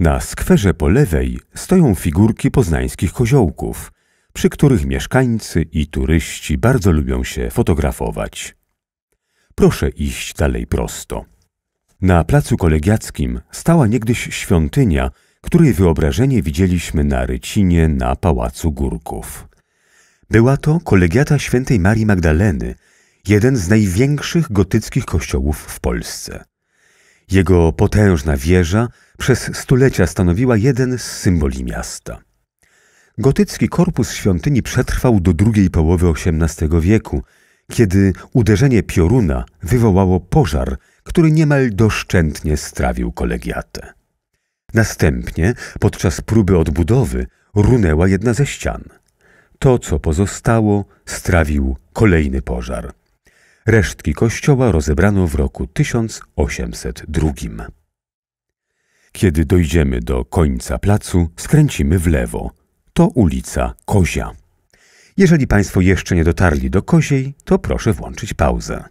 Na skwerze po lewej stoją figurki poznańskich koziołków, przy których mieszkańcy i turyści bardzo lubią się fotografować. Proszę iść dalej prosto. Na placu kolegiackim stała niegdyś świątynia, której wyobrażenie widzieliśmy na Rycinie na Pałacu Górków. Była to kolegiata świętej Marii Magdaleny, jeden z największych gotyckich kościołów w Polsce. Jego potężna wieża przez stulecia stanowiła jeden z symboli miasta. Gotycki korpus świątyni przetrwał do drugiej połowy XVIII wieku, kiedy uderzenie pioruna wywołało pożar, który niemal doszczętnie strawił kolegiatę. Następnie, podczas próby odbudowy, runęła jedna ze ścian. To, co pozostało, strawił kolejny pożar. Resztki kościoła rozebrano w roku 1802. Kiedy dojdziemy do końca placu, skręcimy w lewo. To ulica Kozia. Jeżeli Państwo jeszcze nie dotarli do Koziej, to proszę włączyć pauzę.